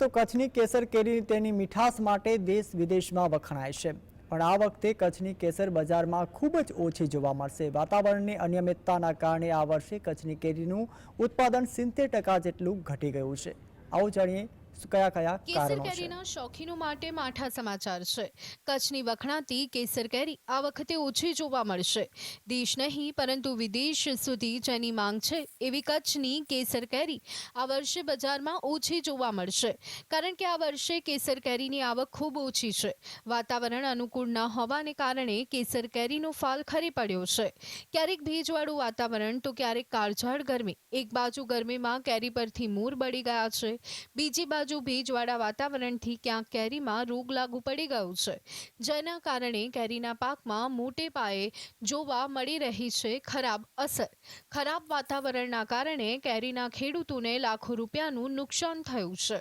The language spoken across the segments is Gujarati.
તો કચ્છની કેસર કેરી તેની મીઠાશ માટે દેશ વિદેશમાં વખણાય છે. પણ આ વખતે કચ્છની કેસર બજારમાં ખૂબ જ ઓછી જોવા મળશે. વાતાવરણની અનિયમિતતાના કારણે આ વર્ષે કચ્છની કેરીનું ઉત્પાદન સિત્તેર ટકા જેટલું ઘટી ગયું છે. આવું જાણીએ કયા કયા કેસર કેરીના શોખીનો માટે માઠા સમાચાર છે. કચ્છની વખણાતી કેસર કેરી આ વખતે ઓછી જોવા મળશે. દેશ નહીં પરંતુ વિદેશ સુધી જેની માંગ છે એવી કચ્છની કેસર કેરી આ વર્ષે બજારમાં ઓછી જોવા મળશે. કારણ કે આ વર્ષે કેસર કેરીની આવક ખૂબ ઓછી છે. વાતાવરણ અનુકૂળ ન હોવાને કારણે કેસર કેરીનો ફાલ ખરી પડ્યો છે. ક્યારેક ભેજવાળું વાતાવરણ તો ક્યારેક કાળઝાળ ગરમી. એક બાજુ ગરમીમાં કેરી પરથી મૂર બળી ગયા છે. બીજી બાજુ ભેજવાળા વાતાવરણથી ક્યાંક કેરીમાં રોગ લાગુ પડી ગયું છે. જેના કારણે કેરીના પાકમાં મોટે પાયે જોવા મળી રહી છે ખરાબ અસર. ખરાબ વાતાવરણના કારણે કેરીના ખેડૂતોને લાખો રૂપિયાનું નુકસાન થયું છે.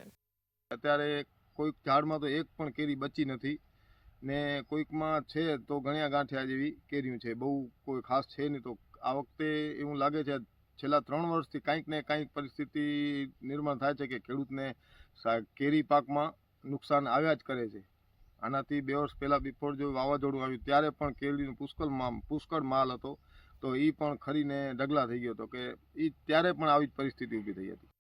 અત્યારે કોઈક ઝાડમાં તો એક પણ કેરી બચી નથી ને કોઈકમાં છે તો ગણ્યા ગાંઠિયા જેવી કેરીઓ છે. બહુ કોઈ ખાસ છે નહીં તો આ વખતે એવું લાગે છે છેલ્લા ત્રણ વર્ષથી કાંઈક ને કાંઈક પરિસ્થિતિ નિર્માણ થાય છે કે ખેડૂતને કેરી પાકમાં નુકસાન આવ્યા જ કરે છે. આનાથી બે વર્ષ પહેલાં બિફોર જો વાવાઝોડું આવ્યું, ત્યારે પણ કેરીનો પુષ્કળમાં પુષ્કળ માલ હતો. તો એ પણ ખરીને ડગલા થઈ ગયો હતો કે એ ત્યારે પણ આવી જ પરિસ્થિતિ ઊભી થઈ હતી.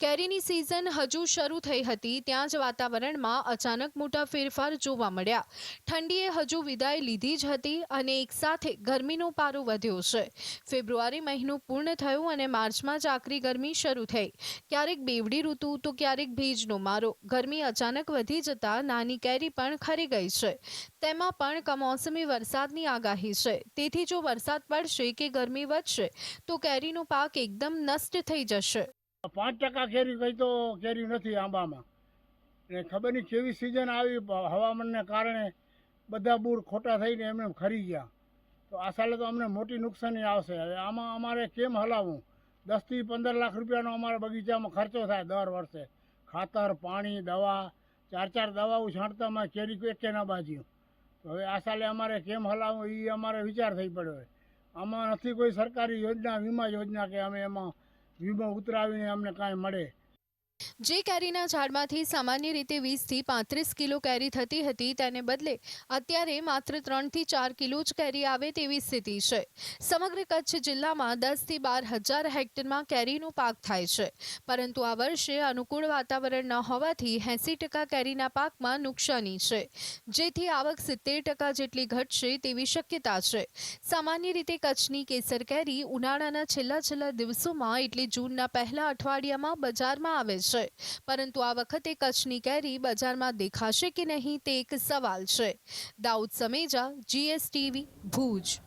કેરીની સિઝન હજુ શરૂ થઈ હતી, ત્યાં જ વાતાવરણમાં અચાનક મોટા ફેરફાર જોવા મળ્યા. ઠંડીએ હજુ વિદાય લીધી જ હતી અને એકસાથે ગરમીનો પારો વધ્યો છે. ફેબ્રુઆરી મહિનો પૂર્ણ થયો અને માર્ચમાં જ આકરી ગરમી શરૂ થઈ. ક્યારેક બેવડી ઋતુ, તો ક્યારેક ભેજનો મારો. ગરમી અચાનક વધી જતા નાની કેરી પણ ખરી ગઈ છે. તેમાં પણ કમોસમી વરસાદની આગાહી છે. તેથી જો વરસાદ પડશે કે ગરમી વધશે, તો કેરીનો પાક એકદમ નષ્ટ થઈ જશે. પાંચ ટકા કેરી કઈ તો કેરી નથી આંબામાં. ને ખબર નહીં કેવી સિઝન આવી હવામાનને કારણે બધા બૂર ખોટા થઈને એમને એમ ખરી ગયા. તો આ સાલે તો અમને મોટી નુકસાની આવશે. હવે આમાં અમારે કેમ હલાવવું? દસથી પંદર લાખ રૂપિયાનો અમારા બગીચામાં ખર્ચો થાય દર વર્ષે. ખાતર, પાણી, દવા, ચાર ચાર દવાઓ છાંટતામાં કેરી એકે ના બાજ્યું તો હવે આ સાલે અમારે કેમ હલાવવું એ અમારે વિચાર થઈ પડ્યો આમાં નથી કોઈ સરકારી યોજના, વીમા યોજના કે અમે એમાં વીમો ઉતરાવીને અમને કાંઈ મળે. જે કેરીના ઝાડમાંથી સામાન્ય રીતે વીસથી પાંત્રીસ કિલો કેરી થતી હતી તેને બદલે અત્યારે માત્ર ત્રણથી ચાર કિલો જ કેરી આવે તેવી સ્થિતિ છે. સમગ્ર કચ્છ જિલ્લામાં દસથી બાર હજાર હેક્ટરમાં કેરીનો પાક થાય છે. પરંતુ આ વર્ષે અનુકૂળ વાતાવરણ ન હોવાથી એંસી ટકા કેરીના પાકમાં નુકસાની છે. જેથી આવક સિત્તેર ટકા જેટલી ઘટશે તેવી શક્યતા છે. સામાન્ય રીતે કચ્છની કેસર કેરી ઉનાળાના છેલ્લા છેલ્લા દિવસોમાં એટલે જૂનના પહેલા અઠવાડિયામાં બજારમાં આવે છે. પરંતુ આ વખતે કચ્છની કેરી બજારમાં દેખાશે કે નહીં તે એક સવાલ છે. દાઉદ સમેજા જીએસટીવી ભુજ.